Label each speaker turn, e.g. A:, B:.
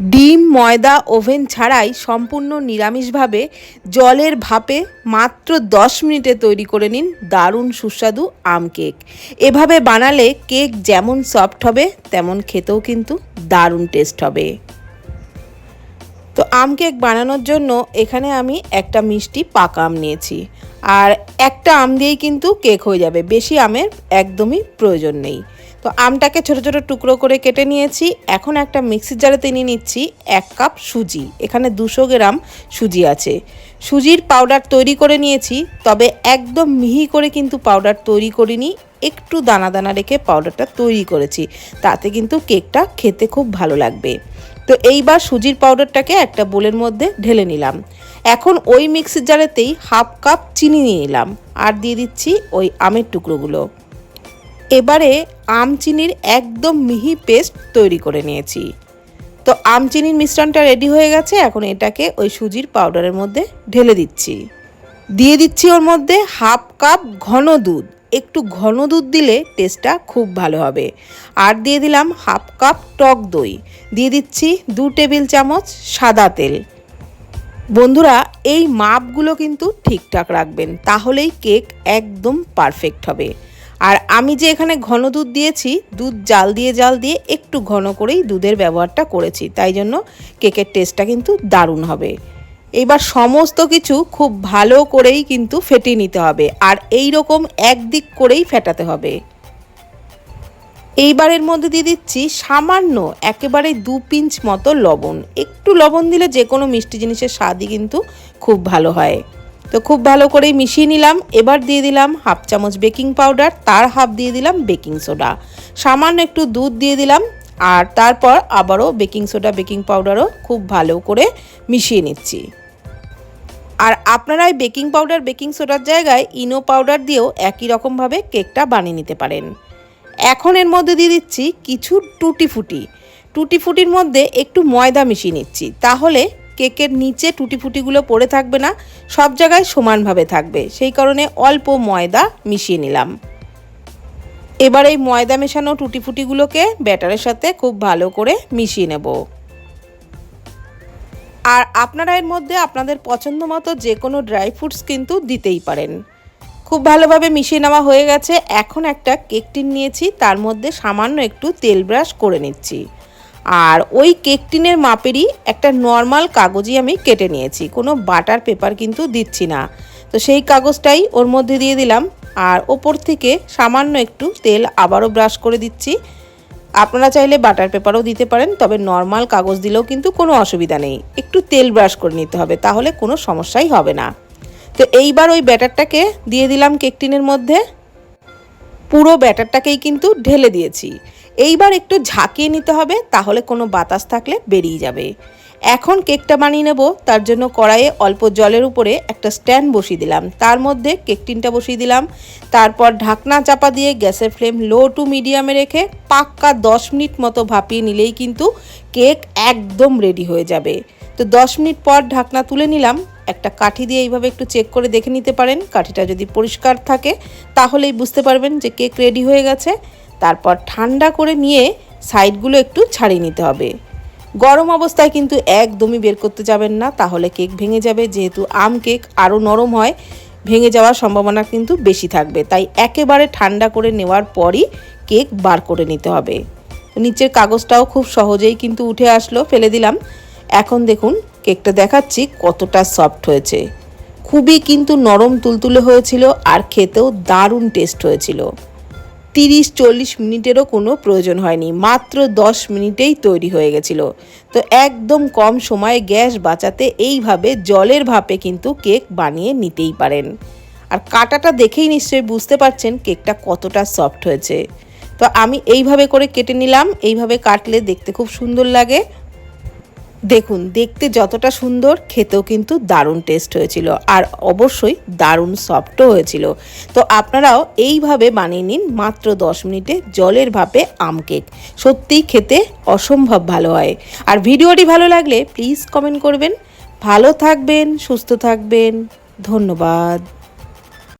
A: ডিম, ময়দা, ওভেন ছাড়াই সম্পূর্ণ নিরামিষভাবে জলের ভাপে মাত্র দশ মিনিটে তৈরি করে নিন দারুণ সুস্বাদু আম কেক। এভাবে বানালে কেক যেমন সফট হবে, তেমন খেতেও কিন্তু দারুণ টেস্ট হবে। তো আম কেক বানানোর জন্য এখানে আমি একটা মিষ্টি পাকা আম নিয়েছি। আর একটা আম দিয়েই কিন্তু কেক হয়ে যাবে, বেশি আমের একদমই প্রয়োজন নেই। তো আমটাকে ছোট ছোট টুকরো করে কেটে নিয়েছি। এখন একটা মিক্সির জারেতে নিয়ে নিচ্ছি এক কাপ সুজি। এখানে দুশো গ্রাম সুজি আছে। সুজির পাউডার তৈরি করে নিয়েছি, তবে একদম মিহি করে কিন্তু পাউডার তৈরি করিনি। একটু দানা দানা রেখে পাউডারটা তৈরি করেছি। তাতে কিন্তু কেকটা খেতে খুব ভালো লাগবে। তো এইবার সুজির পাউডারটাকে একটা বোলের মধ্যে ঢেলে নিলাম। এখন ওই মিক্সির জারেতেই হাফ কাপ চিনি নিয়ে নিলাম। আর দিয়ে দিচ্ছি ওই আমের টুকরোগুলো। এবারে আম চিনির একদম মিহি পেস্ট তৈরি করে নিয়েছি। তো আম চিনির মিশ্রণটা রেডি হয়ে গেছে, এখন এটাকে ওই সুজির পাউডারের মধ্যে ঢেলে দিচ্ছি। দিয়ে দিচ্ছি ওর মধ্যে হাফ কাপ ঘন দুধ। একটু ঘন দুধ দিলে টেস্টটা খুব ভালো হবে। আর দিয়ে দিলাম হাফ কাপ টক দই। দিয়ে দিচ্ছি দু টেবিল চামচ সাদা তেল। বন্ধুরা, এই মাপগুলো কিন্তু ঠিকঠাক রাখবেন, তাহলেই কেক একদম পারফেক্ট হবে। আর আমি যে এখানে ঘন দুধ দিয়েছি, দুধ জাল দিয়ে জাল দিয়ে একটু ঘন করেই দুধের ব্যবহারটা করেছি। তাই জন্য কেকের টেস্টটা কিন্তু দারুণ হবে। এবার সমস্ত কিছু খুব ভালো করেই কিন্তু ফেটিয়ে নিতে হবে আর এই রকম একদিক করেই ফেটাতে হবে। এইবারের মধ্যে দিয়ে দিচ্ছি সামান্য একেবারে দু পিঞ্চ মতো লবণ। একটু লবণ দিলে যে কোনো মিষ্টি জিনিসের স্বাদই কিন্তু খুব ভালো হয়। তো খুব ভালো করেই মিশিয়ে নিলাম। এবার দিয়ে দিলাম হাফ চামচ বেকিং পাউডার, তার হাফ দিয়ে দিলাম বেকিং সোডা। সামান্য একটু দুধ দিয়ে দিলাম আর তারপর আবারও বেকিং সোডা, বেকিং পাউডারও খুব ভালো করে মিশিয়ে নিচ্ছি। আর আপনারা বেকিং পাউডার, বেকিং সোডার জায়গায় ইনো পাউডার দিয়েও একই রকমভাবে কেকটা বানিয়ে নিতে পারেন। এখন এর মধ্যে দিয়ে দিচ্ছি কিছু টুটি ফুটি টুটি ফুটির মধ্যে একটু ময়দা মিশিয়ে নিচ্ছি, তাহলে কেকের নিচে টুটি ফুটিগুলো পড়ে থাকবে না, সব জায়গায় সমানভাবে থাকবে। সেই কারণে অল্প ময়দা মিশিয়ে নিলাম। এবার এই ময়দা মেশানো টুটি ফুটিগুলোকে ব্যাটারের সাথে খুব ভালো করে মিশিয়ে নেব। আর আপনারা এর মধ্যে আপনাদের পছন্দ মতো যে কোনো ড্রাই ফ্রুটস কিন্তু দিতেই পারেন। খুব ভালোভাবে মিশিয়ে নেওয়া হয়ে গেছে। এখন একটা কেক টিন নিয়েছি, তার মধ্যে সামান্য একটু তেল ব্রাশ করে নিচ্ছি। আর ওই কেক টিনের মাপেরই একটা নর্মাল কাগজই আমি কেটে নিয়েছি। কোনো বাটার পেপার কিন্তু দিচ্ছি না। তো সেই কাগজটাই ওর মধ্যে দিয়ে দিলাম। আর ওপর থেকে সামান্য একটু তেল আবারও ব্রাশ করে দিচ্ছি। আপনারা চাইলে বাটার পেপারও দিতে পারেন, তবে নর্মাল কাগজ দিলেও কিন্তু কোনো অসুবিধা নেই। একটু তেল ব্রাশ করে নিতে হবে, তাহলে কোনো সমস্যাই হবে না। তো এইবার ওই ব্যাটারটাকে দিয়ে দিলাম কেক টিনের মধ্যে। পুরো ব্যাটারটাকেই কিন্তু ঢেলে দিয়েছি। এইবার একটু ঝাঁকিয়ে নিতে হবে, তাহলে কোনো বাতাস থাকলে বেরিয়ে যাবে। এখন কেকটা বানিয়ে নেব, তার জন্য কড়াইয়ে অল্প জলের উপরে একটা স্ট্যান্ড বসিয়ে দিলাম। তার মধ্যে কেক টিনটা বসিয়ে দিলাম। তারপর ঢাকনা চাপা দিয়ে গ্যাসের ফ্লেম লো টু মিডিয়ামে রেখে পাক্কা দশ মিনিট মতো ভাপিয়ে নিলেই কিন্তু কেক একদম রেডি হয়ে যাবে। তো দশ মিনিট পর ঢাকনা তুলে নিলাম। একটা কাঠি দিয়ে এইভাবে একটু চেক করে দেখে নিতে পারেন। কাঠিটা যদি পরিষ্কার থাকে, তাহলেই বুঝতে পারবেন যে কেক রেডি হয়ে গেছে। তারপর ঠান্ডা করে নিয়ে সাইডগুলো একটু ছাড়িয়ে নিতে হবে। গরম অবস্থায় কিন্তু একদমই বের করতে যাবেন না, তাহলে কেক ভেঙে যাবে। যেহেতু আম কেক আরও নরম হয়, ভেঙে যাওয়ার সম্ভাবনা কিন্তু বেশি থাকবে। তাই একেবারে ঠান্ডা করে নেওয়ার পরই কেক বার করে নিতে হবে। নিচের কাগজটাও খুব সহজেই কিন্তু উঠে আসলো, ফেলে দিলাম। এখন দেখুন, কেকটা দেখাচ্ছি কতটা সফট হয়েছে। খুবই কিন্তু নরম তুলতুলে হয়েছিল আর খেতেও দারুণ টেস্ট হয়েছিল। তিরিশ চল্লিশ মিনিটেরও কোনো প্রয়োজন হয়নি, মাত্র দশ মিনিটেই তৈরি হয়ে গেছিল। তো একদম কম সময়ে গ্যাস বাঁচাতে এইভাবে জলের ভাপে কিন্তু কেক বানিয়ে নিতেই পারেন। আর কাটাটা দেখেই নিশ্চয়ই বুঝতে পারছেন কেকটা কতটা সফট হয়েছে। তো আমি এইভাবে করে কেটে নিলাম, এইভাবে কাটলে দেখতে খুব সুন্দর লাগে। দেখুন, দেখতে যতটা সুন্দর, খেতেও কিন্তু দারুণ টেস্ট হয়েছিল আর অবশ্যই দারুণ সফটও হয়েছিল। তো আপনারাও এইভাবে বানিয়ে নিন মাত্র দশ মিনিটে জলের ভাপে আম কেক সত্যিই খেতে অসম্ভব ভালো হয়। আর ভিডিওটি ভালো লাগলে প্লিজ কমেন্ট করবেন। ভালো থাকবেন, সুস্থ থাকবেন। ধন্যবাদ।